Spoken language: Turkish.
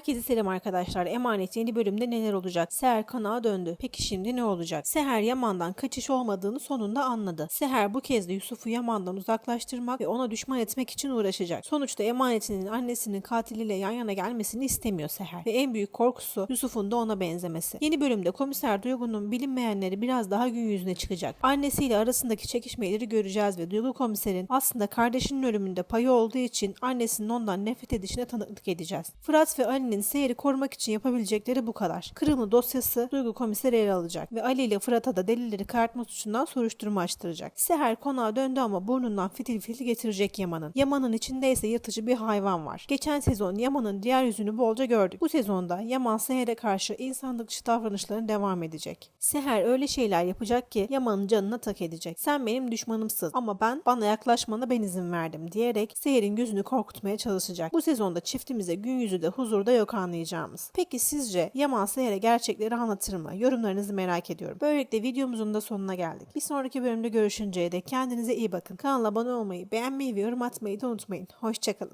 Herkese selam arkadaşlar. Emanet yeni bölümde neler olacak? Seher kanağa döndü. Peki şimdi ne olacak? Seher Yaman'dan kaçış olmadığını sonunda anladı. Seher bu kez de Yusuf'u Yaman'dan uzaklaştırmak ve ona düşman etmek için uğraşacak. Sonuçta emanetinin annesinin katiliyle yan yana gelmesini istemiyor Seher. Ve en büyük korkusu Yusuf'un da ona benzemesi. Yeni bölümde komiser Duygu'nun bilinmeyenleri biraz daha gün yüzüne çıkacak. Annesiyle arasındaki çekişmeleri göreceğiz ve Duygu komiserin aslında kardeşinin ölümünde payı olduğu için annesinin ondan nefret edişine tanıklık edeceğiz. Fırat ve Ali'nin Seher'i korumak için yapabilecekleri bu kadar. Kırımlı dosyası Duygu komiseri ele alacak ve Ali ile Fırat'a da delilleri karartma suçundan soruşturma açtıracak. Seher konağa döndü ama burnundan fitil fitil getirecek Yaman'ın. Yaman'ın içinde ise yırtıcı bir hayvan var. Geçen sezon Yaman'ın diğer yüzünü bolca gördük. Bu sezonda Yaman Seher'e karşı insanlık dışı davranışların devam edecek. Seher öyle şeyler yapacak ki Yaman'ın canına tak edecek. Sen benim düşmanımsın ama ben bana yaklaşmana ben izin verdim diyerek Seher'in gözünü korkutmaya çalışacak. Bu sezonda çiftimize gün yüzü de huzurda yok anlayacağımız. Peki sizce Yaman Seher'e gerçekleri anlatır mı? Yorumlarınızı merak ediyorum. Böylelikle videomuzun da sonuna geldik. Bir sonraki bölümde görüşünceye dek kendinize iyi bakın. Kanala abone olmayı, beğenmeyi ve yorum atmayı da unutmayın. Hoşçakalın.